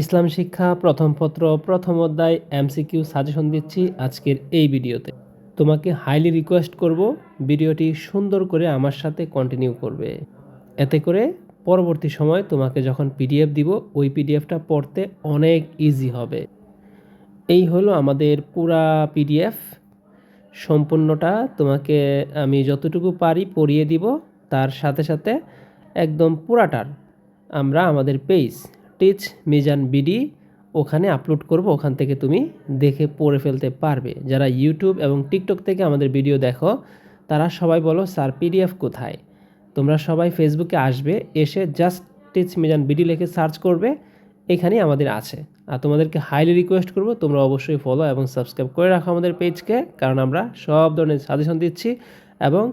ইসলাম শিক্ষা, প্রথম পত্র, প্রথম অধ্যায়, এমসিকিউ সাজেশন দিচ্ছি আজকের এই ভিডিওতে। তোমাকে হাইলি রিকোয়েস্ট করব ভিডিওটি সুন্দর করে আমার সাথে কন্টিনিউ করবে। এতে করে পরবর্তী সময় তোমাকে যখন পিডিএফ দিব, ওই পিডিএফটা পড়তে অনেক ইজি হবে। এই হলো আমাদের পুরা পিডিএফ সম্পূর্ণটা তোমাকে আমি যতটুকু পারি পড়িয়ে দিব, তার সাথে সাথে একদম পুরাটার আমরা আমাদের পেজ টিচ মিজান বিডি, ওখানে আপলোড করব, ওখান থেকে তুমি দেখে পড়ে ফেলতে পারবে। যারা ইউটিউব এবং টিকটক থেকে আমাদের ভিডিও দেখো, তারা সবাই বলো, স্যার পিডিএফ কোথায়? তোমরা সবাই ফেসবুকে আসবে, এসে জাস্ট টিচ মিজান বিডি লিখে সার্চ করবে, এখানেই আমাদের আছে। আর তোমাদেরকে হাইলি রিকোয়েস্ট করব, তোমরা অবশ্যই ফলো এবং সাবস্ক্রাইব করে রাখো আমাদের পেজকে কারণ আমরা সব ধরনের সাজেশন দিচ্ছি এবং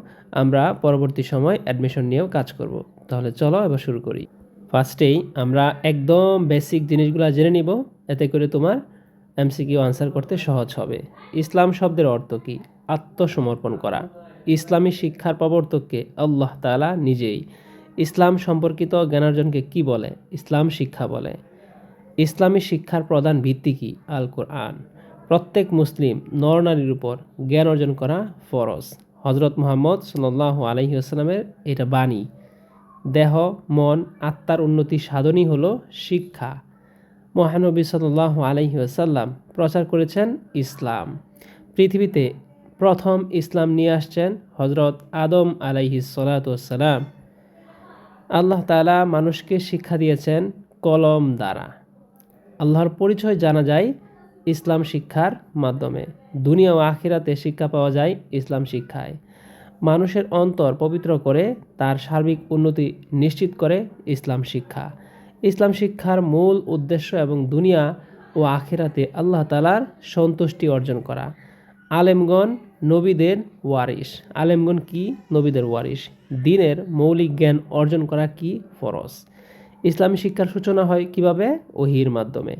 আমরা পরবর্তী সময় অ্যাডমিশন নিয়েও কাজ করব। তাহলে চলো, এবার শুরু করি। ফার্স্টেই আমরা একদম বেসিক জিনিসগুলো জেনে নিব, এতে করে তোমার এমসিকিউ আনসার করতে সহজ হবে। ইসলাম শব্দের অর্থ কী? আত্মসমর্পণ করা। ইসলামী শিক্ষার প্রবর্তককে আল্লাহ তাআলা নিজেই। ইসলাম সম্পর্কিত জ্ঞানার্জনকে কি বলে? ইসলাম শিক্ষা বলে। ইসলামী শিক্ষার প্রধান ভিত্তি কি? আল কোরআন প্রত্যেক মুসলিম নরনারীর উপর জ্ঞান অর্জন করা ফরজ। হজরত মোহাম্মদ সাল্লাহ আলহি আসসালামের এটা বাণী। দেহ, মন, আত্মার উন্নতি সাধনই হলো শিক্ষা। মহানবী সাল্লাহ আলহি আসাল্লাম প্রচার করেছেন ইসলাম। পৃথিবীতে প্রথম ইসলাম নিয়ে আসছেন হজরত আদম আলাইহি সালাতাম আল্লাহ তালা মানুষকে শিক্ষা দিয়েছেন কলম দ্বারা। আল্লাহর পরিচয় জানা যায় ইসলাম শিক্ষার মাধ্যমে। দুনিয়া ও আখিরাতে শিক্ষা পাওয়া যায় ইসলাম শিক্ষায়। মানুষের অন্তর পবিত্র করে, তার সার্বিক উন্নতি নিশ্চিত করে ইসলাম শিক্ষা। ইসলাম শিক্ষার মূল উদ্দেশ্য এবং দুনিয়া ও আখেরাতে আল্লাহ তালার সন্তুষ্টি অর্জন করা। আলেমগণ নবীদের ওয়ারিস আলেমগণ কি? নবীদের ওয়ারিস দিনের মৌলিক জ্ঞান অর্জন করা কি ফরজ? ইসলামী শিক্ষার সূচনা হয় কীভাবে? ওহির মাধ্যমে।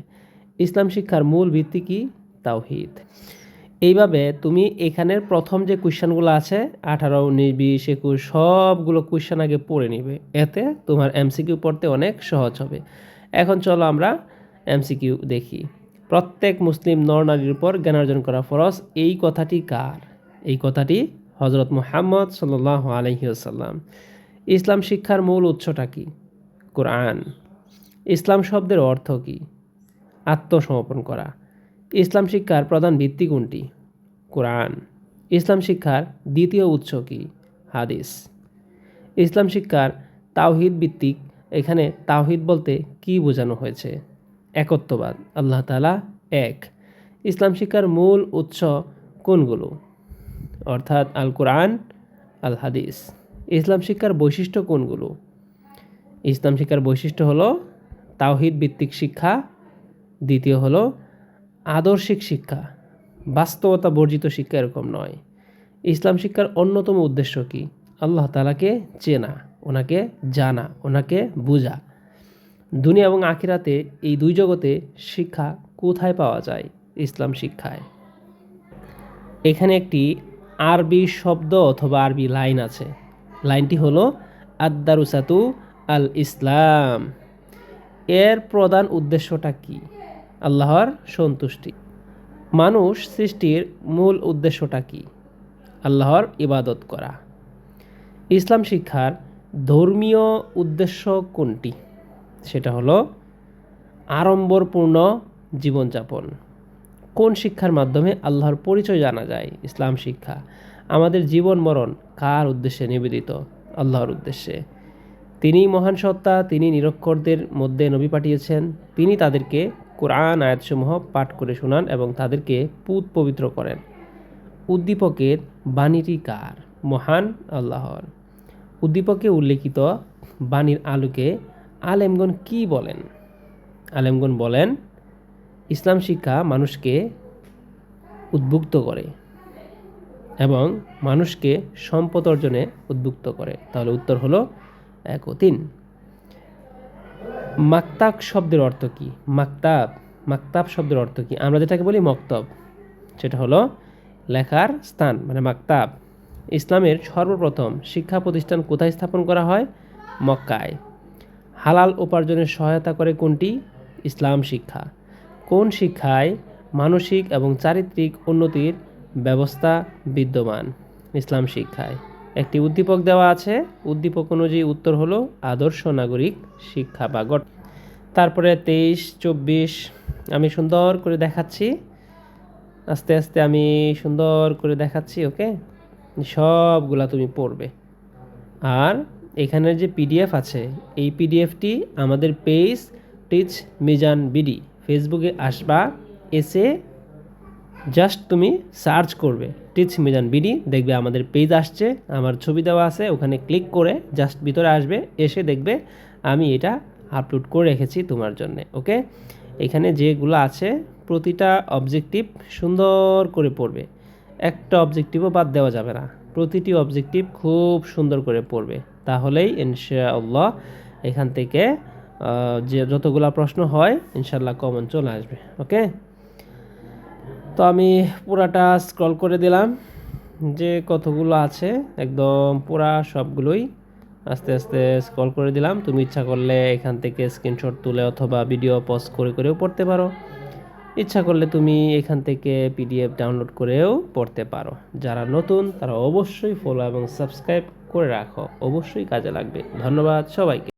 ইসলাম শিক্ষার মূল ভিত্তি কি? তাওহিদ। এইভাবে তুমি এখানের প্রথম যে কোয়েশ্চানগুলো আছে, আঠারো, উনিশ, বিশ, একুশ, সবগুলো কোয়েশ্চান আগে পড়ে নিবে। এতে তোমার এমসিকিউ পড়তে অনেক সহজ হবে। এখন চলো আমরা এমসিকিউ দেখি। প্রত্যেক মুসলিম নর নারীর উপর জ্ঞান অর্জন করা ফরজ, এই কথাটি কার? এই কথাটি হজরত মুহাম্মদ সাল্লাহ আলহিউসাল্লাম ইসলাম শিক্ষার মূল উৎসটা কি? কোরআন। ইসলাম শব্দের অর্থ কী? আত্মসমর্পণ করা। ইসলাম শিক্ষার প্রধান ভিত্তি কোনটি? কোরআন। ইসলাম শিক্ষার দ্বিতীয় উৎস কি? হাদিস। ইসলাম শিক্ষার তাওহিদ ভিত্তিক এখানে তাওহিদ বলতে কি বোঝানো হয়েছে? একত্ববাদ। আল্লাহ তালা এক। ইসলাম শিক্ষার মূল উৎস কোনগুলো? অর্থাৎ আল কোরআন, আল হাদিস। ইসলাম শিক্ষার বৈশিষ্ট্য কোনগুলো? ইসলাম শিক্ষার বৈশিষ্ট্য হলো তাওহিদ ভিত্তিক শিক্ষা। দ্বিতীয় হলো আদর্শিক শিক্ষা, বাস্তবতা বর্জিত শিক্ষা এরকম নয়। ইসলাম শিক্ষার অন্যতম উদ্দেশ্য কি? আল্লাহ তালাকে চেনা, ওনাকে জানা, ওনাকে বোঝা। দুনিয়া এবং আখিরাতে এই দুই জগতে শিক্ষা কোথায় পাওয়া যায়? ইসলাম শিক্ষায়। এখানে একটি আরবি শব্দ অথবা আরবি লাইন আছে। লাইনটি হলো আদারুসাতু আল ইসলাম এর প্রধান উদ্দেশ্যটা কি? আল্লাহর সন্তুষ্টি। মানুষ সৃষ্টির মূল উদ্দেশ্যটা কি? আল্লাহর ইবাদত করা। ইসলাম শিক্ষার ধর্মীয় উদ্দেশ্য কোনটি? সেটা হলো আড়ম্বরপূর্ণ জীবনযাপন। কোন শিক্ষার মাধ্যমে আল্লাহর পরিচয় জানা যায়? ইসলাম শিক্ষা আমাদের জীবন মরণ কার উদ্দেশ্যে নিবেদিত? আল্লাহর উদ্দেশ্যে। তিনি মহান সত্তা, তিনি নিরক্ষরদের মধ্যে নবী পাঠিয়েছেন। তিনি তাদেরকে কোরআন আয়াতসমূহ পাঠ করে শোনান এবং তাদেরকে পুত পবিত্র করেন। উদ্দীপকের বাণীটি কার? মহান আল্লাহর। উদ্দীপকে উল্লেখিত বাণীর আলোকে আলেমগণ কি বলেন? আলেমগণ বলেন, ইসলাম শিক্ষা মানুষকে উদ্বুক্ত করে এবং মানুষকে সম্পদ অর্জনে উদ্বুক্ত করে। তাহলে উত্তর হলো এক ও তিন। মাক্তাব শব্দের অর্থ কী? মাক্তাব মাক্তাব শব্দের অর্থ কী? আমরা যেটাকে বলি মক্তব, সেটা হলো লেখার স্থান মানে মাক্তাব। ইসলামের সর্বপ্রথম শিক্ষা প্রতিষ্ঠান কোথায় স্থাপন করা হয়? মক্কায়। হালাল উপার্জনের সহায়তা করে কোনটি? ইসলাম শিক্ষা। কোন শিক্ষায় মানসিক এবং চারিত্রিক উন্নতির ব্যবস্থা বিদ্যমান? ইসলাম শিক্ষায়। একটি উদ্দীপক দেওয়া আছে। উদ্দীপক অনুযায়ী উত্তর হলো আদর্শ নাগরিক শিক্ষা বা গঠ তারপরে তেইশ, চব্বিশ, আমি সুন্দর করে দেখাচ্ছি। আস্তে আস্তে আমি সুন্দর করে দেখাচ্ছি, ওকে? সবগুলা তুমি পড়বে। আর এখানের যে পিডিএফ আছে, এই পিডিএফটি আমাদের পেজ টিচ, মিজান, বিডি। ফেসবুকে আসবা, এসে জাস্ট তুমি সার্চ করবে টিচ মিজান বিডি, দেখবে আমাদের পেজ আসছে, আমার ছবি দেওয়া আছে, ওখানে ক্লিক করে জাস্ট ভিতরে আসবে, এসে দেখবে আমি এটা আপলোড করে রেখেছি তোমার জন্য ওকে এখানে যেগুলো আছে, প্রতিটা অবজেক্টিভ সুন্দর করে পড়বে, একটা অবজেক্টিভও বাদ দেওয়া যাবে না, প্রতিটি অবজেক্টিভ খুব সুন্দর করে পড়বে, তাহলেই ইনশাআল্লাহ এখান থেকে যে যতগুলা প্রশ্ন হয় ইনশাল্লাহ কমন চলে আসবে ওকে তো আমি পুরাটা স্ক্রল করে দিলাম, যে কতগুলো আছে, একদম পুরা সবগুলোই আস্তে আস্তে স্ক্রল করে দিলাম। তুমি ইচ্ছা করলে এখান থেকে স্ক্রিনশট তুলে অথবা ভিডিও পজ করে করেও পড়তে পারো। ইচ্ছা করলে তুমি এখান থেকে পিডিএফ ডাউনলোড করেও পড়তে পারো। যারা নতুন, তারা অবশ্যই ফলো এবং সাবস্ক্রাইব করে রাখো। অবশ্যই কাজে লাগবে। ধন্যবাদ সবাইকে।